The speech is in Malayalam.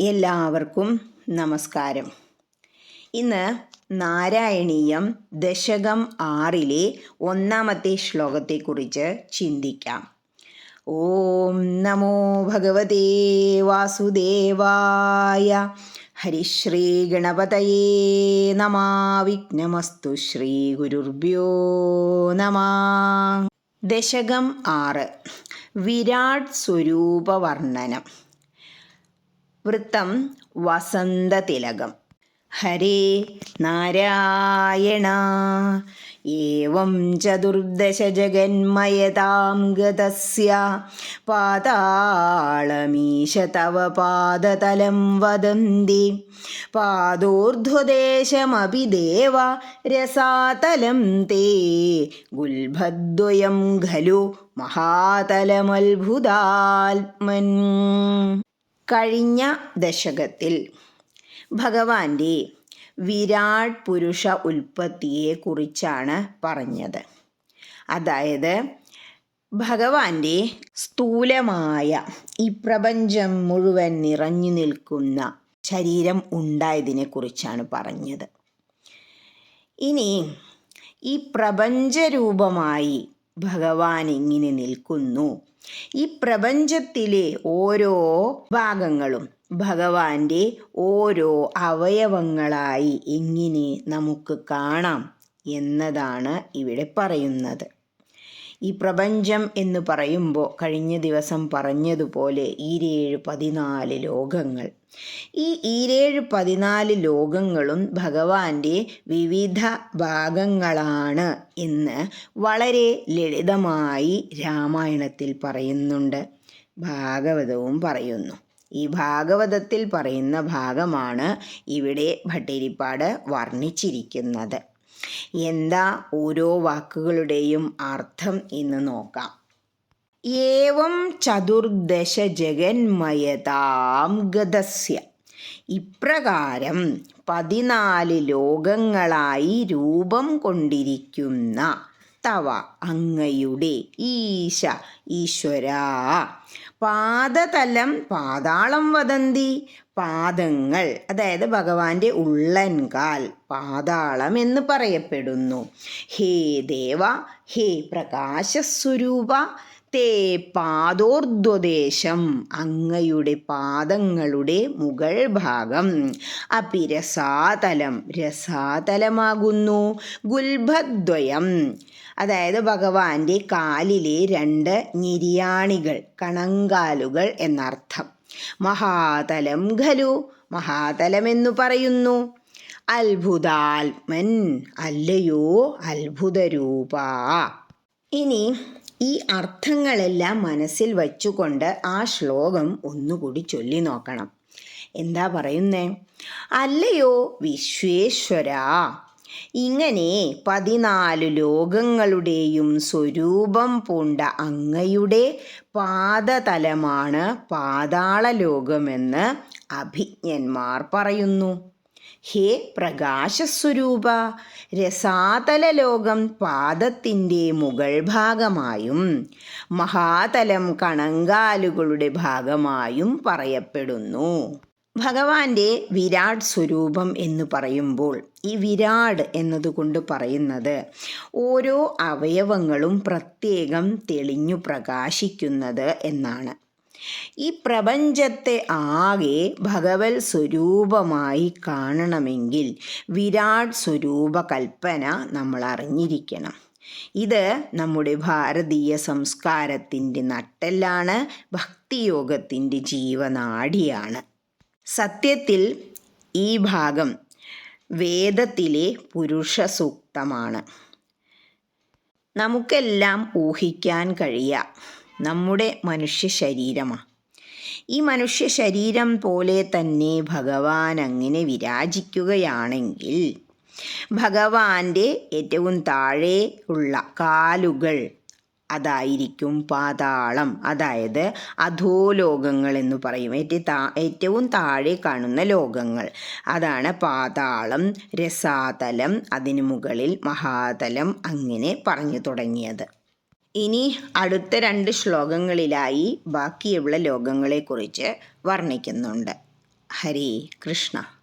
എല്ലാവർക്കും നമസ്കാരം. ഇന്ന് നാരായണീയം ദശകം ആറിലെ ഒന്നാമത്തെ ശ്ലോകത്തെക്കുറിച്ച് ചിന്തിക്കാം. ഓം നമോ ഭഗവതേ വാസുദേവായ ഹരിശ്രീ ഗണപതയേ നമാ. വിഘ്നമസ്തു ശ്രീ ഗുരുർഭ്യോ നമാ. ദശകം ആറ്. വിരാട് സ്വരൂപവർണനം. വൃത്തം വസന്തതിലകം ഹരേ നാരായണ. ഏവം ചതുർദശ ജഗന്മയതാം ഗതസ്യ. പാതാളമീശ തവ പാദതലം വദന്തി. പാദോർധ്വദേശമപി ദേവ രസാതലം തേ. ഗുൽഭദ്വയം ഖലു മഹാതലമത്ഭുതാത്മൻ. കഴിഞ്ഞ ദശകത്തിൽ ഭഗവാന്റെ വിരാട് പുരുഷ ഉൽപ്പത്തിയെക്കുറിച്ചാണ് പറഞ്ഞത്. അതായത് ഭഗവാന്റെ സ്ഥൂലമായ ഈ പ്രപഞ്ചം മുഴുവൻ നിറഞ്ഞു നിൽക്കുന്ന ശരീരം ഉണ്ടായതിനെ കുറിച്ചാണ് പറഞ്ഞത്. ഇനി ഈ പ്രപഞ്ചരൂപമായി ഭഗവാൻ എങ്ങനെ നിൽക്കുന്നു. ഈ പ്രപഞ്ചത്തിലെ ഓരോ ഭാഗങ്ങളും ഭഗവാന്റെ ഓരോ അവയവങ്ങളായി എങ്ങനെ നമുക്ക് കാണാം എന്നതാണ് ഇവിടെ പറയുന്നത്. ഈ പ്രപഞ്ചം എന്ന് പറയുമ്പോൾ കഴിഞ്ഞ ദിവസം പറഞ്ഞതുപോലെ ഈരേഴ് പതിനാല് ലോകങ്ങൾ. ഈ ഈരേഴ് പതിനാല് ലോകങ്ങളും ഭഗവാന്റെ വിവിധ ഭാഗങ്ങളാണ് എന്ന് വളരെ ലളിതമായി രാമായണത്തിൽ പറയുന്നുണ്ട്. ഭാഗവതവും പറയുന്നു. ഈ ഭാഗവതത്തിൽ പറയുന്ന ഭാഗമാണ് ഇവിടെ ഭട്ടിരിപ്പാട് വർണിച്ചിരിക്കുന്നത്. എന്താ ഓരോ വാക്കുകളുടെയും അർത്ഥം എന്ന് നോക്കാം. ഏവം ചതുർദശ ജഗന്മയതാം ഗതസ്യ ഇപ്രകാരം പതിനാല് ലോകങ്ങളായി രൂപം കൊണ്ടിരിക്കുന്ന തവ അങ്ങയുടെ ഈശ ഈശ്വര. പാദതലം പാതാളം വദന്തി പാദങ്ങൾ അതായത് ഭഗവാന്റെ ഉള്ളൻകാൽ പാതാളം എന്ന് പറയപ്പെടുന്നു. ഹേ ദേവ ഹേ പ്രകാശസ്വരൂപ തേ പാദോർദ്വദേശം അങ്ങയുടെ പാദങ്ങളുടെ മുകൾ ഭാഗം. അപ്പി രസാതലം രസാതലമാകുന്നു. ഗുൽഭദ്വയം അതായത് ഭഗവാന്റെ കാലിലെ രണ്ട് നിര്യാണികൾ കണങ്കാലുകൾ എന്നർത്ഥം. മഹാതലം ഖലു മഹാതലമെന്നു പറയുന്നു. അത്ഭുതാത്മൻ അല്ലയോ അത്ഭുതരൂപ. ഇനി ഈ അർത്ഥങ്ങളെല്ലാം മനസ്സിൽ വച്ചുകൊണ്ട് ആ ശ്ലോകം ഒന്നുകൂടി ചൊല്ലി നോക്കണം. എന്താ പറയുന്നേ? അല്ലയോ വിശ്വേശ്വര ഇങ്ങനെ പതിനാല് ലോകങ്ങളുടെയും സ്വരൂപം പൂണ്ട അങ്ങയുടെ പാദതലമാണ് പാതാള ലോകമെന്ന് അഭിജ്ഞന്മാർ പറയുന്നു. ഹേ പ്രകാശസ്വരൂപ രസാതല ലോകം പാദത്തിന്റെ മുകൾ ഭാഗമായും മഹാതലം കണങ്കാലുകളുടെ ഭാഗമായും പറയപ്പെടുന്നു. ഭഗവാന്റെ വിരാട് സ്വരൂപം എന്ന് പറയുമ്പോൾ ഈ വിരാട് എന്നതുകൊണ്ട് പറയുന്നത് ഓരോ അവയവങ്ങളും പ്രത്യേകം തെളിഞ്ഞു പ്രകാശിക്കുന്നത് എന്നാണ്. ഈ പ്രപഞ്ചത്തെ ആകെ ഭഗവത് സ്വരൂപമായി കാണണമെങ്കിൽ വിരാട് സ്വരൂപ കൽപ്പന നമ്മൾ അറിഞ്ഞിരിക്കണം. ഇത് നമ്മുടെ ഭാരതീയ സംസ്കാരത്തിന്റെ നട്ടെല്ലാണ് ഭക്തിയോഗത്തിന്റെ ജീവനാഡിയാണ് സത്യത്തിൽ ഈ ഭാഗം വേദത്തിലെ പുരുഷ സൂക്തമാണ് നമുക്കെല്ലാം ഊഹിക്കാൻ കഴിയുക നമ്മുടെ മനുഷ്യ ശരീരമാണ് ഈ മനുഷ്യ ശരീരം പോലെ തന്നെ ഭഗവാൻ അങ്ങനെ വിരാജിക്കുകയാണെങ്കിൽ ഭഗവാന്റെ ഏറ്റവും താഴെ ഉള്ള കാലുകൾ അതായിരിക്കും പാതാളം. അതായത് അധോലോകങ്ങൾ എന്ന് പറയും. ഏറ്റവും താഴെ കാണുന്ന ലോകങ്ങൾ. അതാണ് പാതാളം രസാതലം അതിനു മുകളിൽ മഹാതലം അങ്ങനെ പറഞ്ഞു തുടങ്ങിയത്. ഇനി അടുത്ത രണ്ട് ശ്ലോകങ്ങളിലായി ബാക്കിയുള്ള ലോകങ്ങളെക്കുറിച്ച് വർണിക്കുന്നുണ്ട്. ഹരി കൃഷ്ണ.